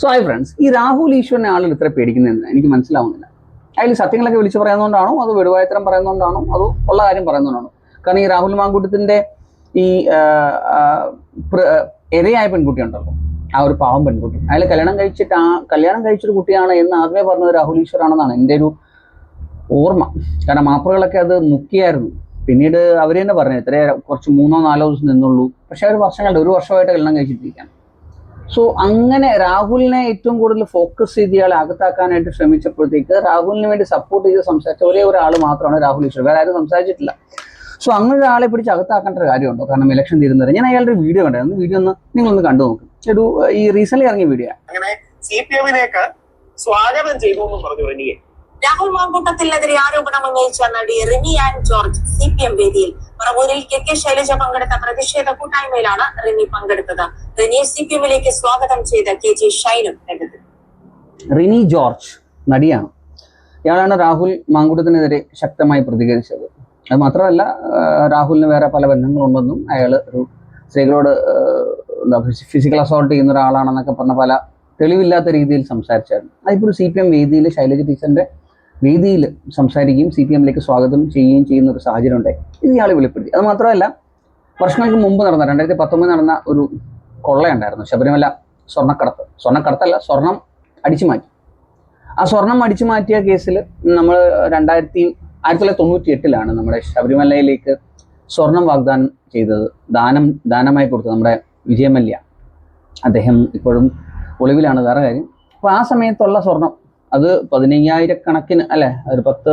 So hi friends ഈ രാഹുൽ ഈശ്വരനെ ആളുകൾ ഇത്ര പേടിക്കുന്നതെന്ന് എനിക്ക് മനസ്സിലാവുന്നില്ല. അതിൽ സത്യങ്ങളൊക്കെ വിളിച്ചു പറയുന്നതുകൊണ്ടാണോ അതോ വെടുവായത്തരം പറയുന്നതുകൊണ്ടാണോ അതോ ഉള്ള കാര്യം പറയുന്നതുകൊണ്ടാണോ കാരണം ഈ രാഹുൽ മാങ്കൂട്ടത്തിന്റെ ഈ ഇരയായ പെൺകുട്ടി ഉണ്ടല്ലോ. ആ ഒരു പാവം പെൺകുട്ടി. അയാൾ കല്യാണം കഴിച്ചിട്ട് ആ കല്യാണം കഴിച്ചൊരു കുട്ടിയാണ് എന്ന് ആദ്യമേ പറഞ്ഞത് രാഹുൽ ഈശ്വർ ആണെന്നാണ് എന്റെ ഒരു ഓർമ്മ. കാരണം മാപ്പിളകളൊക്കെ അത് മുക്കിയായിരുന്നു പിന്നീട് അവർ തന്നെ പറഞ്ഞു എത്ര കുറച്ച് മൂന്നോ നാലോ ദിവസം നിന്നുള്ളൂ. പക്ഷെ ഒരു വർഷങ്ങളുടെ ഒരു വർഷമായിട്ട് കല്യാണം കഴിച്ചിട്ടിരിക്കുകയാണ്. സോ അങ്ങനെ രാഹുലിനെ ഏറ്റവും കൂടുതൽ ഫോക്കസ് ചെയ്ത് ഇയാളെ അകത്താക്കാനായിട്ട് ശ്രമിച്ചപ്പോഴത്തേക്ക് രാഹുലിന് വേണ്ടി സപ്പോർട്ട് ചെയ്ത് സംസാരിച്ച ഒരേ ഒരാൾ മാത്രമാണ് രാഹുൽ ഈശ്വർ. വേറെ ആരും സംസാരിച്ചിട്ടില്ല. സോ അങ്ങനെ ഒരാളെ പിടിച്ച് അകത്താക്കേണ്ട ഒരു കാര്യമുണ്ടോ? കാരണം ഇലക്ഷൻ തീരുന്നത് ഞാൻ അയാളുടെ ഒരു വീഡിയോ കണ്ടായിരുന്നു വീഡിയോ ഒന്ന് നിങ്ങളൊന്ന് കണ്ടു നോക്കും. ഒരു ഈ റീസെന്റ് ഇറങ്ങിയ വീഡിയോ അങ്ങനെ സി പി സ്വാഗതം ചെയ്തു എന്ന് പറഞ്ഞു റെനിയെ. രാഹുൽ മാങ്കൂട്ടത്തിനെതിരെ ആരോപണം ഉന്നയിച്ച നടി Rini Ann George C P M വേദിയിൽ പറവൂരിൽ കെ കെ ശൈലജ പങ്കെടുത്ത പ്രതിഷേധ കൂട്ടായ്മയിലാണ് റിനി പങ്കെടുത്തത്. റിനി സി പി എമ്മിലേക്ക് സ്വാഗതം ചെയ്ത കെ ജി ഷൈനും റിനി ജോർജ് നടിയാണ്. ഇയാളാണ് രാഹുൽ മാങ്കുടത്തിനെതിരെ ശക്തമായി പ്രതികരിച്ചത്. അത് മാത്രമല്ല രാഹുലിന് വേറെ പല ബന്ധങ്ങളുണ്ടെന്നും അയാൾ ഒരു സ്ത്രീകളോട് ഫിസിക്കൽ അസോൾട്ട് ചെയ്യുന്ന ഒരാളാണെന്നൊക്കെ പറഞ്ഞ പല തെളിവില്ലാത്ത രീതിയിൽ സംസാരിച്ചായിരുന്നു. അതിപ്പോൾ സി പി എം വേദിയിൽ ശൈലജ ടീച്ചറിന്റെ വേദിയിൽ സംസാരിക്കുകയും സി പി എമ്മിലേക്ക് സ്വാഗതം ചെയ്യുകയും ചെയ്യുന്ന ഒരു സാഹചര്യം ഉണ്ടായി ഇത് ഇയാൾ വെളിപ്പെടുത്തി. അത് മാത്രമല്ല വർഷങ്ങൾക്ക് മുമ്പ് നടന്ന രണ്ടായിരത്തി പത്തൊമ്പത് നടന്ന ഒരു കൊള്ളയുണ്ടായിരുന്നു. ശബരിമല സ്വർണക്കടത്ത്. സ്വർണക്കടത്തല്ല സ്വർണം അടിച്ചു മാറ്റി. ആ സ്വർണം അടിച്ചു മാറ്റിയ കേസിൽ നമ്മൾ രണ്ടായിരത്തി ആയിരത്തി തൊള്ളായിരത്തി തൊണ്ണൂറ്റി എട്ടിലാണ് നമ്മുടെ ശബരിമലയിലേക്ക് സ്വർണം വാഗ്ദാനം ചെയ്തത്. ദാനം ദാനമായി കൊടുത്തത് നമ്മുടെ വിജയമല്യ. അദ്ദേഹം ഇപ്പോഴും ഒളിവിലാണ്. വേറെ കാര്യം അപ്പോൾ ആ സമയത്തുള്ള സ്വർണം അത് പതിനയ്യായിരക്കണക്കിന് അല്ലെ? ഒരു പത്ത്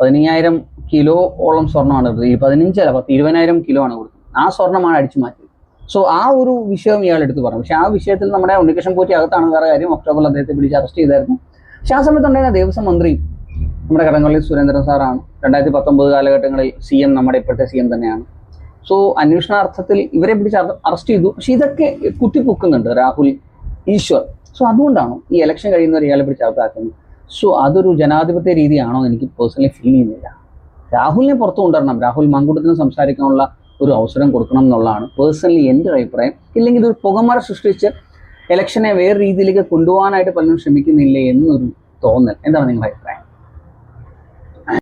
പതിനയ്യായിരം കിലോ ഓളം സ്വർണമാണ് എടുത്തത്. ഈ പതിനഞ്ചല്ല പത്ത് ഇരുപതിനായിരം കിലോ ആണ് കൊടുത്തത്. ആ സ്വർണമാണ് അടിച്ചു മാറ്റിയത്. സോ ആ ഒരു വിഷയം ഇയാൾ എടുത്തു പറഞ്ഞു. പക്ഷെ ആ വിഷയത്തിൽ നമ്മുടെ ഉണ്ണികൃഷ്ണൻ പോറ്റി അകത്താണ് വേറെ കാര്യം. ഒക്ടോബറിൽ അദ്ദേഹത്തെ പിടിച്ച് അറസ്റ്റ് ചെയ്തായിരുന്നു. പക്ഷെ ആ സമയത്ത് ഉണ്ടായിരുന്ന ദേവസ്വം മന്ത്രി നമ്മുടെ കടങ്ങളിൽ സുരേന്ദ്രൻ സാറാണ്. രണ്ടായിരത്തി പത്തൊമ്പത് കാലഘട്ടങ്ങളിൽ സി എം നമ്മുടെ ഇപ്പോഴത്തെ സി എം തന്നെയാണ്. സോ അന്വേഷണാർത്ഥത്തിൽ ഇവരെ പിടിച്ച് അറസ്റ്റ് ചെയ്തു. പക്ഷെ ഇതൊക്കെ കുത്തിപ്പൊക്കുന്നുണ്ട് രാഹുൽ ഈശ്വർ. സോ അതുകൊണ്ടാണ് ഈ ഇലക്ഷൻ കഴിയുന്നവർ ഇയാളെ പിടിച്ച് അകത്താക്കുന്നത്. സോ അതൊരു ജനാധിപത്യ രീതിയാണോ എന്ന് എനിക്ക് പേഴ്സണലി ഫീൽ ചെയ്യുന്നില്ല. രാഹുലിനെ പുറത്തു കൊണ്ടുവരണം. രാഹുൽ മങ്കുടത്തിന് സംസാരിക്കാനുള്ള ഒരു അവസരം കൊടുക്കണം എന്നുള്ളതാണ് പേഴ്സണലി എന്റെ ഒരു അഭിപ്രായം. ഇല്ലെങ്കിൽ ഇതൊരു പുകമറ സൃഷ്ടിച്ച് ഇലക്ഷനെ വേറെ രീതിയിലേക്ക് കൊണ്ടുപോകാനായിട്ട് പലരും ശ്രമിക്കുന്നില്ലേ എന്നൊരു തോന്നൽ. എന്താണ് നിങ്ങളുടെ അഭിപ്രായം?